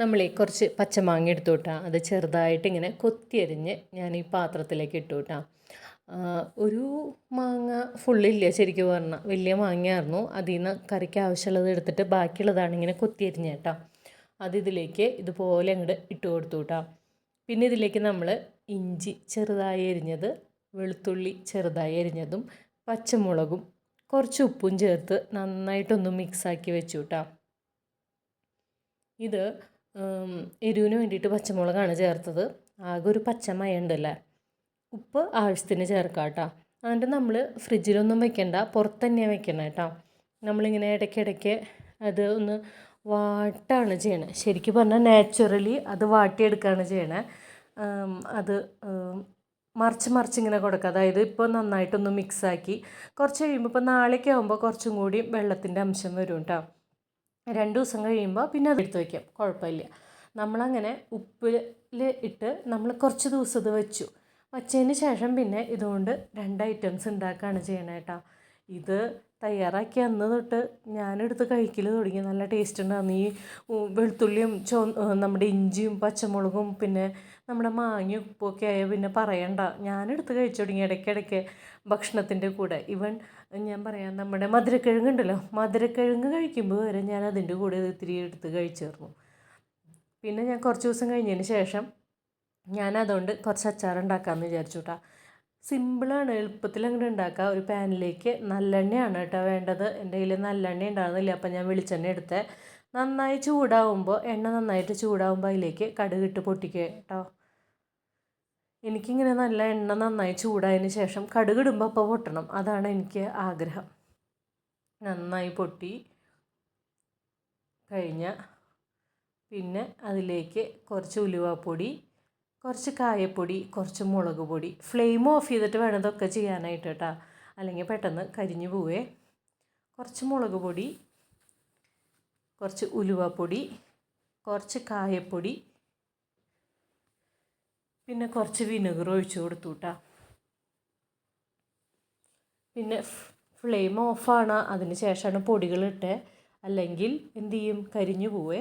നമ്മളേ കുറച്ച് പച്ചമാങ്ങ എടുത്തു വിട്ടാ അത് ചെറുതായിട്ട് ഇങ്ങനെ കൊത്തിയരിഞ്ഞ് ഞാൻ ഈ പാത്രത്തിലേക്ക് ഇട്ടു വിട്ടാം ഒരു മാങ്ങ ഫുള്ളില്ല ശരിക്കും പറഞ്ഞാൽ വലിയ മാങ്ങയായിരുന്നു. അതിൽ നിന്ന് കറിക്ക് ആവശ്യമുള്ളത് എടുത്തിട്ട് ബാക്കിയുള്ളതാണ് ഇങ്ങനെ കൊത്തിയരിഞ്ഞ കേട്ടോ. അത് ഇതിലേക്ക് ഇതുപോലെ അങ്ങോട്ട് ഇട്ട് കൊടുത്തു കേട്ടോ പിന്നെ ഇതിലേക്ക് നമ്മൾ ഇഞ്ചി ചെറുതായി എരിഞ്ഞത് വെളുത്തുള്ളി ചെറുതായി എരിഞ്ഞതും പച്ചമുളകും കുറച്ച് ഉപ്പും ചേർത്ത് നന്നായിട്ടൊന്ന് മിക്സാക്കി വെച്ചു കേട്ടോ ഇത് എരിവിന് വേണ്ടിയിട്ട് പച്ചമുളകാണ് ചേർത്തത്. ആകെ ഒരു പച്ചമയ ഉണ്ടല്ലേ ഉപ്പ് ആവശ്യത്തിന് ചേർക്കാം കേട്ടോ. എന്നിട്ട് നമ്മൾ ഫ്രിഡ്ജിലൊന്നും വെക്കണ്ട പുറത്ത് തന്നെ വെക്കണം കേട്ടോ. നമ്മളിങ്ങനെ ഇടയ്ക്കിടയ്ക്ക് അത് ഒന്ന് വാട്ടാണ് ചെയ്യണത് ശരിക്കും പറഞ്ഞാൽ നാച്ചുറലി അത് വാട്ടിയെടുക്കുകയാണ് ചെയ്യണേ. അത് മറിച്ച് മറിച്ച് ഇങ്ങനെ കൊടുക്കുക. അതായത് ഇപ്പോൾ നന്നായിട്ടൊന്ന് മിക്സാക്കി കുറച്ച് കഴിയുമ്പോൾ ഇപ്പോൾ നാളേക്ക് ആകുമ്പോൾ കുറച്ചും കൂടി വെള്ളത്തിന്റെ അംശം വരും കേട്ടോ. രണ്ട് ദിവസം കഴിയുമ്പോൾ പിന്നെ അത് എടുത്ത് വയ്ക്കാം കുഴപ്പമില്ല. നമ്മളങ്ങനെ ഉപ്പിൽ ഇട്ട് നമ്മൾ കുറച്ച് ദിവസം ഇത് വെച്ചു. വച്ചതിന് ശേഷം പിന്നെ ഇതുകൊണ്ട് രണ്ട് ഐറ്റംസ് ഉണ്ടാക്കുകയാണ് ചെയ്യണേ കേട്ടോ ഇത് തയ്യാറാക്കി അന്ന് തൊട്ട് ഞാനെടുത്ത് കഴിക്കൽ തുടങ്ങി. നല്ല ടേസ്റ്റ് ഉണ്ടായിരുന്നു. ഈ വെളുത്തുള്ളിയും ചോ നമ്മുടെ ഇഞ്ചിയും പച്ചമുളകും പിന്നെ നമ്മുടെ മാങ്ങയും ഉപ്പൊക്കെ ആയ പിന്നെ പറയണ്ട. ഞാനെടുത്ത് കഴിച്ചു തുടങ്ങി ഇടയ്ക്കിടയ്ക്ക് ഭക്ഷണത്തിന്റെ കൂടെ. ഇവൻ ഞാൻ പറയാം നമ്മുടെ മധുരക്കിഴങ്ങ് ഉണ്ടല്ലോ മധുരക്കിഴങ്ങ് കഴിക്കുമ്പോൾ വരെ ഞാൻ അതിന്റെ കൂടെ ഇത്തിരി എടുത്ത് കഴിച്ചിരുന്നു പിന്നെ ഞാൻ കുറച്ച് ദിവസം കഴിഞ്ഞതിന് ശേഷം ഞാൻ അതുകൊണ്ട് കുറച്ച് അച്ചാർ ഉണ്ടാക്കാമെന്ന് വിചാരിച്ചു കേട്ടോ സിമ്പിളാണ്. എളുപ്പത്തിൽ അങ്ങോട്ട് ഉണ്ടാക്കുക ഒരു പാനിലേക്ക് നല്ലെണ്ണയാണ് കേട്ടോ വേണ്ടത്. എന്റെ കയ്യിൽ നല്ലെണ്ണ ഉണ്ടാകുന്നില്ല അപ്പം ഞാൻ വെളിച്ചെണ്ണ എടുത്ത്. നന്നായി ചൂടാവുമ്പോൾ എണ്ണ നന്നായിട്ട് ചൂടാവുമ്പോൾ അതിലേക്ക് കടുകിട്ട് പൊട്ടിക്കുക കേട്ടോ. എനിക്കിങ്ങനെ നല്ല എണ്ണ നന്നായി ചൂടായതിന് ശേഷം കടുകിടുമ്പോൾ അപ്പോൾ പൊട്ടണം. അതാണ് എനിക്ക് ആഗ്രഹം. നന്നായി പൊട്ടി കഴിഞ്ഞ പിന്നെ അതിലേക്ക് കുറച്ച് ഉലുവാപ്പൊടി കുറച്ച് കായപ്പൊടി കുറച്ച് മുളക് പൊടി ഫ്ലെയിം ഓഫ് ചെയ്തിട്ട് വേണം ഇതൊക്കെ ചെയ്യാനായിട്ട് കേട്ടോ. അല്ലെങ്കിൽ പെട്ടെന്ന് കരിഞ്ഞു പോവേ. കുറച്ച് മുളക് പൊടി കുറച്ച് ഉലുവപ്പൊടി കുറച്ച് കായപ്പൊടി പിന്നെ കുറച്ച് വിനെഗർ ഒഴിച്ചു കൊടുത്തു കേട്ടോ. പിന്നെ ഫ്ലെയിം ഓഫാണ് അതിന് ശേഷമാണ് പൊടികളിട്ട് അല്ലെങ്കിൽ എന്തു ചെയ്യും? കരിഞ്ഞു പോവേ.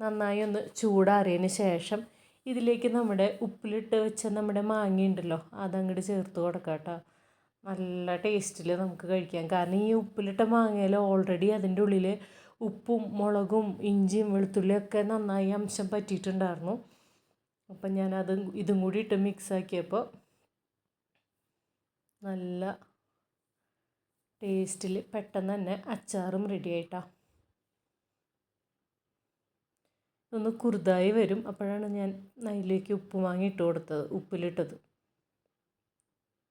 നന്നായി ഒന്ന് ചൂടാറിയതിന് ശേഷം ഇതിലേക്ക് നമ്മുടെ ഉപ്പിലിട്ട് വെച്ച നമ്മുടെ മാങ്ങ ഉണ്ടല്ലോ അതങ്ങോട്ട് ചേർത്ത് കൊടുക്കാം കേട്ടോ. നല്ല ടേസ്റ്റിൽ നമുക്ക് കഴിക്കാം. കാരണം ഈ ഉപ്പിലിട്ട മാങ്ങയിൽ ഓൾറെഡി അതിന്റെ ഉള്ളിൽ ഉപ്പും മുളകും ഇഞ്ചിയും വെളുത്തുള്ളിയൊക്കെ നന്നായി അംശം പറ്റിയിട്ടുണ്ടായിരുന്നു. അപ്പം ഞാനത് ഇതും കൂടി ഇട്ട് മിക്സാക്കിയപ്പോൾ നല്ല ടേസ്റ്റിൽ പെട്ടെന്ന് തന്നെ അച്ചാറും റെഡി ആയിട്ടാണ് ഒന്ന് കുറുതായി വരും. അപ്പോഴാണ് ഞാൻ അതിലേക്ക് ഉപ്പ് വാങ്ങി ഇട്ട് കൊടുത്തത് ഉപ്പിലിട്ടത്.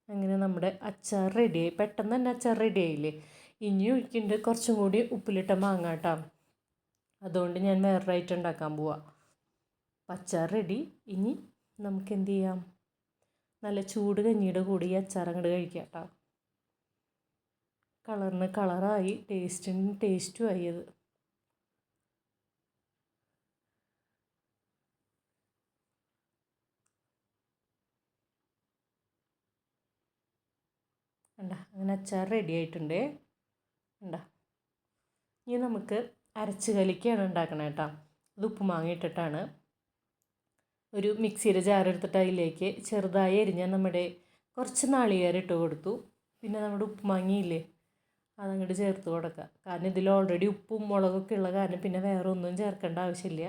അങ്ങനെ നമ്മുടെ അച്ചാർ റെഡിയായി പെട്ടെന്ന് തന്നെ അച്ചാർ റെഡി ആയില്ലേ? ഇനി ഒഴിക്കുന്നുണ്ട് കുറച്ചും കൂടി ഉപ്പിലിട്ട മാങ്ങാട്ടാ അതുകൊണ്ട് ഞാൻ വേറൊരു ഐറ്റം ഉണ്ടാക്കാൻ പോവാം. അച്ചാർ റെഡി ഇനി നമുക്ക് എന്ത് ചെയ്യാം? നല്ല ചൂട് കഞ്ഞിയുടെ കൂടി ഈ അച്ചാർ അങ്ങോട്ട് കഴിക്കാം കേട്ടോ കളറിന് കളറായി ടേസ്റ്റിന് ടേസ്റ്റും ആയി അത്. അച്ചാർ റെഡി ആയിട്ടുണ്ട്. ഇനി നമുക്ക് അരച്ച് കലിക്കാണ് ഉണ്ടാക്കണം കേട്ടോ. അത് ഉപ്പ് മാങ്ങിയിട്ടിട്ടാണ് ഒരു മിക്സിയുടെ ജാർ അതിലേക്ക് ചെറുതായി അരിഞ്ഞ നമ്മുടെ കുറച്ച് നാളികേരം ഇട്ട് കൊടുത്തു. പിന്നെ നമ്മുടെ ഉപ്പ് മാങ്ങിയില്ലേ അതങ്ങോട്ട് ചേർത്ത് കൊടുക്കുക. കാരണം ഇതിൽ ഓൾറെഡി ഉപ്പും മുളകൊക്കെ ഉള്ള കാരണം പിന്നെ വേറെ ഒന്നും ചേർക്കേണ്ട ആവശ്യമില്ല.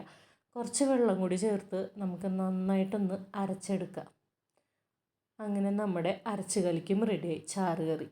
കുറച്ച് വെള്ളം കൂടി ചേർത്ത് നമുക്ക് നന്നായിട്ടൊന്ന് അരച്ചെടുക്കാം. അങ്ങനെ നമ്മുടെ അരച്ച് കലിക്കും റെഡിയായി ചാറ് കറി.